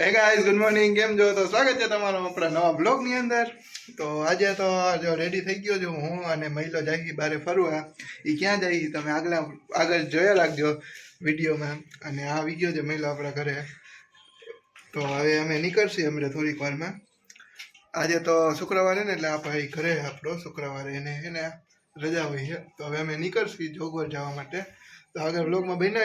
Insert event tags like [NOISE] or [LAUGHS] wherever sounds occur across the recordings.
Hey guys good morning કેમ છો? તો સ્વાગત છે તમારું આપણા નવા બ્લોગની અંદર. તો આજે તો જો રેડી થઈ ગયો છું હું અને મહિલો જાય બારે ફરવા. એ ક્યાં જાય તમે આગલા આગળ જોયા રાખજો વિડીયોમાં. અને આ ગયો છે મહિલો આપણા ઘરે. તો હવે અમે નીકળશી અમને થોડીક વારમાં. આજે તો શુક્રવારે ને, એટલે આ ભાઈ ઘરે આપણો. શુક્રવારે એને એને રજા હોય છે. તો હવે અમે નીકળશી જોગવર જવા માટે. તો આગળ બ્લોગમાં બન્યા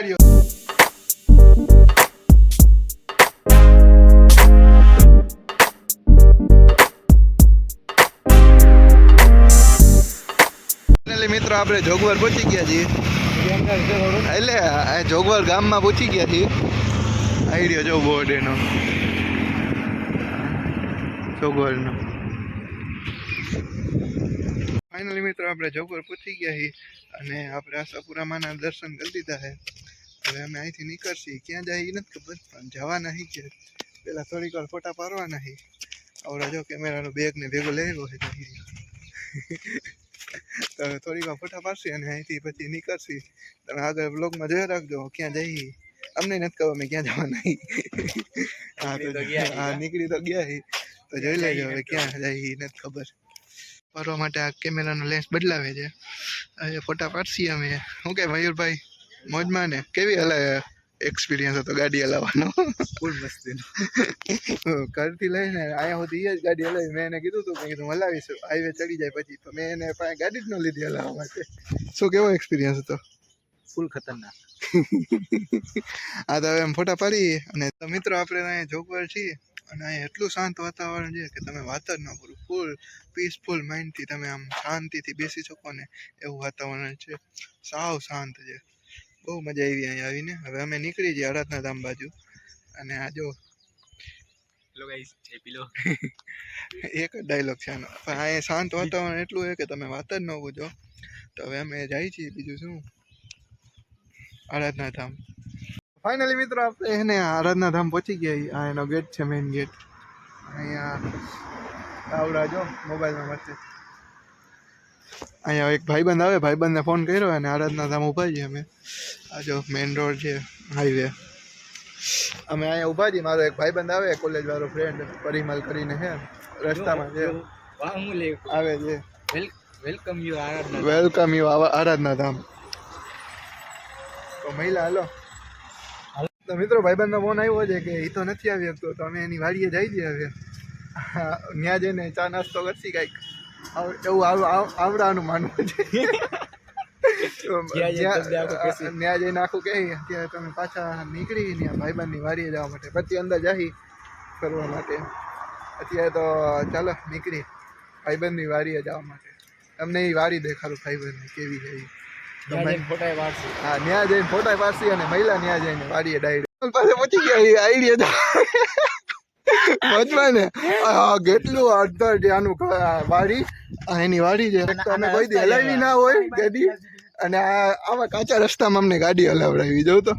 ફાઇનલી મિત્રો, આપણે જોગવર પહોંચી ગયા છીએ. એટલે જોગવર ગામમાં પહોંચી ગયા છીએ. આઈડિયો જો બોર્ડ એનો. જોગવરનો. ફાઇનલી મિત્રો, આપણે જોગવર પહોંચી ગયા છીએ અને આપણે આશાપુરામાના દર્શન કરી દીધા છે. હવે અમે અહીંથી નીકળશી. ક્યાં જાય એ નથી ખબર, પણ જવાના હી કે પેલા થોડીક વાર ફોટા પાડવાના હી. આવડો જો કેમેરાનો બેગ ને ભેગો લઈ આવ્યો છે તો થોડીક વાર ફોટા પાડશી અને અહીંથી પછી નીકળશી. તમે આગળ બ્લોગમાં જોઈ રાખજો ક્યાં જઈ. અમને નથી ખબર અમે ક્યાં જવાના હી. નીકળી તો ગયા હી તો જોઈ લેજો હવે ક્યાં જઈ નથી ખબર. ફરવા માટે આ કેમેરાનો લેન્સ બદલાવે છે. હવે ફોટા પાડશી અમે. શું કે મયુરભાઈ મોજમાં ને? કેવી હલે એક્સપિરિયન્સ હતો ગાડી હલાવવાનો. ફૂલ મસ્તીનો. [LAUGHS] ઘરથી લઈને અહીંયા સુધી એ જ ગાડી હલાવી. મેં એને કીધું હતું કે કીધું હલાવીશું. હાઈવે ચડી જાય પછી. તો મેં એને પાસે ગાડી જ ન લીધી હલાવવા માટે. શું કેવો એક્સપિરિયન્સ હતો? ફૂલ ખતરનાક. [LAUGHS] આ તો હવે એમ ફોટા પાડી. અને તો મિત્રો આપણે અહીંયા જોગવર છીએ. અને અહીંયા એટલું શાંત વાતાવરણ છે કે તમે વાત જ ન કરો. ફૂલ પીસફુલ માઇન્ડથી તમે આમ શાંતિથી બેસી શકો ને એવું વાતાવરણ છે. સાવ શાંત છે. બહુ મજા આવી અહીંયા આવીને. હવે અમે નીકળી જઈએ આરાધના ધામ બાજુ. અને આ જો એક જ ડાયલોગ છે આનો. પણ અહીંયા શાંત વાતાવરણ એટલું છે કે તમે વાત જ ન પૂછો તો હવે અમે જઈએ છીએ બીજું શું? આરાધના ધામ. ફાઇનલી મિત્રો આપણે એને આરાધના ધામ પહોંચી ગયા આ એનો ગેટ છે મેઇન ગેટ અહીંયા આવડા જો મોબાઈલમાં વચ્ચે. અહીંયા એક ભાઈબંધ આવે ભાઈબંધને ફોન કર્યો અને આરાધના ધામ ઊભા છીએ અમે. આ જો મેઇન રોડ છે હાઈવે અમે અહીંયા ઊભા છીએ મારો એક ભાઈબંધ આવે કોલેજ વાળો ફ્રેન્ડ પરિમલ કરીને છે રસ્તામાં છે. આવે છે. Welcome you Aradhana welcome you Aradhana Dham. તો મહિલા હાલો. તો મિત્રો ભાઈબંધનો ફોન આવ્યો છે કે એ તો નથી આવી શકતો તો અમે એની વાડીએ જઈ જઈએ હવે. ત્યાં જઈને ચા નાસ્તો કરશી કાંઈક. એવું આવ- આવ- આવડાનું માનવું છે. [LAUGHS] ત્યાં જઈને આખું કે અત્યારે તમે પાછા નીકળી ત્યાં ભાઈબંધની વાડીએ જવા માટે. પછી અંદર જાહી ફરવા માટે. અત્યારે તો ચાલો નીકળી. ભાઈબંધની વાડીએ જવા માટે. તમને એ વાડી દેખાડું ભાઈબંધની કેવી છે હા ન્યા જઈને ફોટા પાડશી અને મહિલા ન્યા જઈને વાડીએ ડાયરી પાસે પહોંચી ગયા આઈડિયા મજમાં ને આ કેટલું અડધર ત્યાંનું વાડી આ એની વાડી છે એક કોઈ દી હલાવી ના હોય ગાડી અને આ આવા કાચા રસ્તામાં અમને ગાડી હલાવડાવી જવું તો.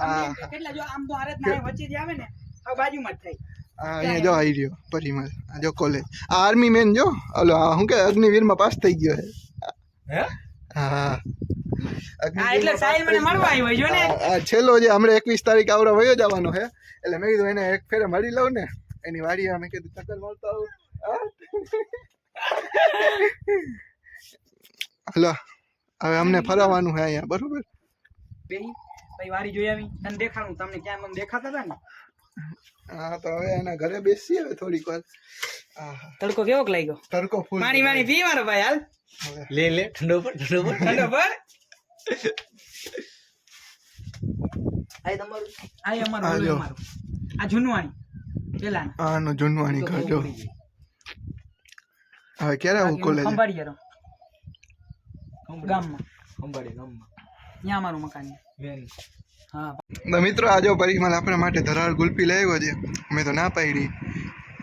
આ કેટલા જો આમ તો આરત ના વચ્ચે જે આવે ને આ બાજુમાં જ થાય. આ અહીંયા જો આવી રહ્યો પરિમલ આ જો કોલેજ આ આર્મી મેન જો ઓલો શું કે અગ્નિવીરમાં પાસ થઈ ગયો છે. હે હા? હા હા. એટલે સાહિલ મને મળવા આવ્યો જો ને? આ આ છેલ્લો જે હમણાં એકવીસ તારીખ આવડે વયો જવાનો છે એટલે મેં કીધું એને એક ફેરે મળી લઉં ને એની વાડી અમે કીધું ચક્કર મળતો આવું. હલો હવે અમને ફરવાનું છે અહીંયા બરોબર? બેહી પછી વારી જોઈ આવી તને દેખાડું તમને ક્યાં મને દેખાતા હતા ને? હા તો હવે એના ઘરે બેસીએ હવે થોડીક વાર. તડકો કેવો લાગ્યો? તડકો ફૂલ પાણી પાણી પીવાનો ભાઈ હાલ. લે લે ઠંડો પર ઠંડો પર. ઠંડો પર? આ તમારું. આ અમારું આ અમારું. આ જૂનવાણી પેલા આનું જૂનવાણી ઘર હવે ક્યારે આવું કોલેજ ખંભાળી જરો ગામમાં. અંબાડી ગામમાં. ત્યાં અમારું મકાન મેન હા. મિત્રો આજે પરિમલ આપણા માટે ધરાળ ગુલ્ફી લાવ્યો છે. મેં તો ના પાડી.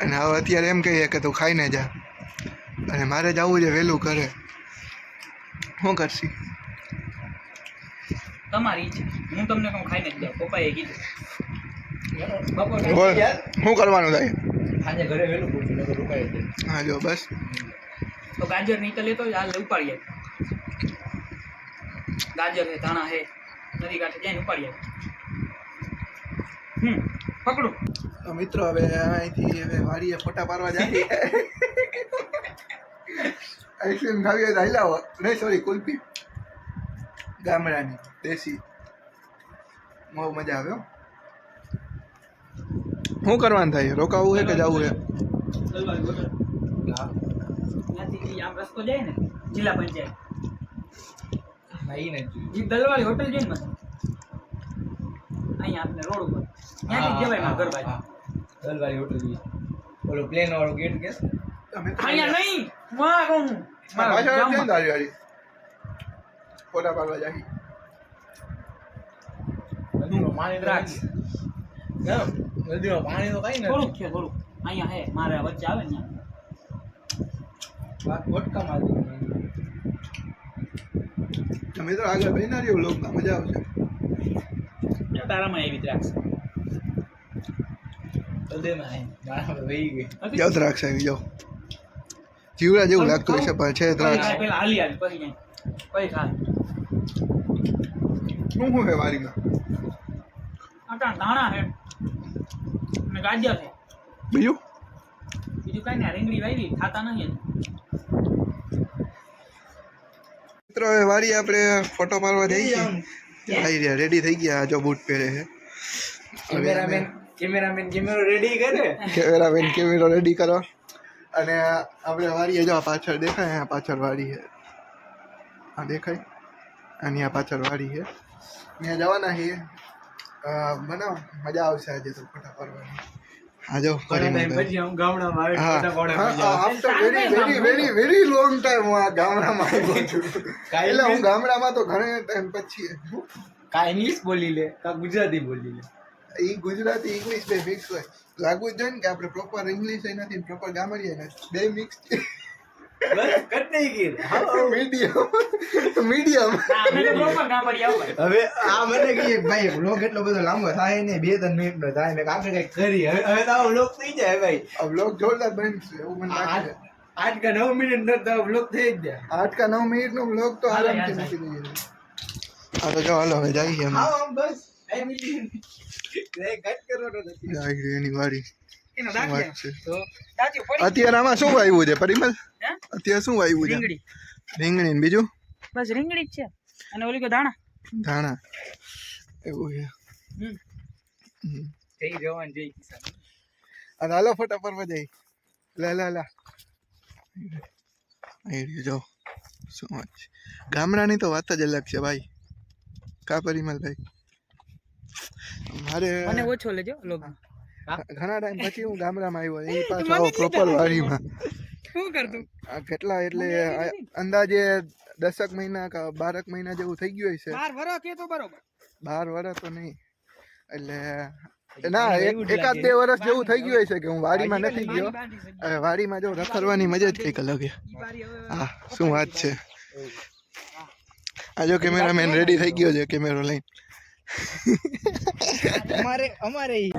અને હવે અત્યારે એમ કહીએ કે તું ખાઈને જા. અને મારે જવું છે વહેલું ઘરે. શું કરશી? તમારી ઈચ્છા. હું તમને કહું ખાઈને જ જાઉં? પપ્પાએ કીધું. બપોર શું કરવાનું થાય? આજે ઘરે વહેલું પૂછ્યું રોકાય હા જો બસ. તો ગાજર નહીં તો લેતો હાલ ઉપાડીએ. ગાજર છે ધાણા છે નદી કાંઠે જઈને ઉપાડીએ. હમ પકડું. તો મિત્રો હવે અહીંથી હવે વાડીએ ફોટા પાડવા જાય આઈસ્ક્રીમ [LAUGHS] ખાવી હોય તો હલાવો નહીં સોરી કુલ્ફી. ગામડાની. દેશી. બહુ મજા આવે હો. શું કરવાનું થાય? રોકાવું છે કે જવું છે દલવાળી હોટલ ત્યાંથી આમ રસ્તો જાય ને જિલ્લા પંચાયત. નહીં ને ઈ દલવાળી હોટલ જોઈ ને અહીંયા આપણે રોડ ઉપર. ત્યાંથી જવાય ઘર બાજુ દલવાળી હોટલ જોઈએ. ઓલો પ્લેન વાળો ગેટ કે? અહીંયા નહીં. માં. કહું હું. મારા પાછળ છે ને ગામમાં. તારી વાડી ફોટા પાડવા નદીમાં પાણી દ્રાક્ષ. નદીમાં પાણી તો કઈ થોડુંક છે થોડુંક. અહીંયા હે મારે વચ્ચે આવે ને વટકા મારી તમે તો આગળ બહેના રહ્યો લોકમાં મજા આવશે. તારામાં એવી દ્રાક્ષ. હૃદયમાં આવી જાઓ દ્રાક્ષ આવી જાઓ. જીવડા જેવું લાગતું હશે પણ છે. દ્રાક્ષ શું શું છે વાડીમાં? ધાણા છે. અને ગાજર છે. બીજું? બીજું કાંઈ નહીં રીંગણી વાવી ખાતા નહીં મિત્રો હવે વારી આપણે ફોટો પાડવા જઈએ આવી રહ્યા રેડી થઈ ગયા જો બૂટ પહેરે છે. કેમેરામેન કેમેરામેન કેમેરો રેડી કરે. કેમેરામેન કેમેરો રેડી કરો. અને આપણે વાળી જો પાછળ દેખાય આ પાછળ વાડી છે. આ દેખાય. આ પાછળ વાડી છે. ત્યાં જવાના છીએ. અ, મજા આવશે આજે તો ફોટા હા જો. After very very very very long time હું. આ ગામડામાં આવ્યો છું. એટલે હું ગામડામાં તો ઘણા ટાઈમ પછી કા ઇંગ્લિશ બોલી લે. કા ગુજરાતી બોલી લે. એ ગુજરાતી ઇંગ્લિશ બે મિક્સ હોય. લાગવું જ જોઈએ ને કે આપણે પ્રોપર ઇંગ્લિશ નથી પ્રોપર ગામડિયા નથી બે મિક્સ. હવે આ મને કહીએ ભાઈ વ્લોગ એટલો બધો લાંબો થાય ને બે ત્રણ મિનિટ નો થાય ને કાંઈ કંઈક કરી હવે હવે તો આ થઈ જાય ભાઈ. બ્લોગ જોરદાર બનશે એવું મને લાગે આઠ આઠ નવ મિનિટ નો તો વ્લોગ થઈ જ જાય. આઠ કા નવ મિનિટ નો બ્લોગ તો આરામથી મૂકી દઈએ હા તો ચાલો હવે જઈએ અમે. આવો આમ બસ. અત્યારે આમાં શું વાવ્યું છે પરિમલ? અત્યારે શું વાવ્યું છે? રીંગણી. ને બીજું? બસ રીંગણી જ છે. અને ઓલી કો દાણા ધાણા. એવું છે. જય જવાન જય કિસાન. અને હાલો ફોટા પરવા જઈ લા લા લા. અહીં રહ્યો જો. શું વાત છે. ગામડાની તો વાત જ અલગ છે ભાઈ. કા પરિમલભાઈ? મારે મને ઓછો લેજો લોગ ઘણા ટાઈમ પછી હું ગામડામાં આવ્યો એ [LAUGHS] પાછો આવો પ્રોપર વાડીમાં. શું કરતું કેટલા એટલે અંદાજે દસક મહિના કે બારક મહિના જેવું થઈ ગયું હશે. બાર વરો કે તો બરોબર. બાર વર્ષ તો નહીં. એટલે ના એક એકાદ બે વર્ષ જેવું થઈ ગયું હશે કે હું વાડીમાં નથી ગયો. વાડીમાં જો રખડવાની મજા જ કંઈક અલગ હા શું વાત છે? આ જો કેમેરામેન રેડી થઈ ગયો છે કેમેરો લઈને. [LAUGHS] અમારે અમારે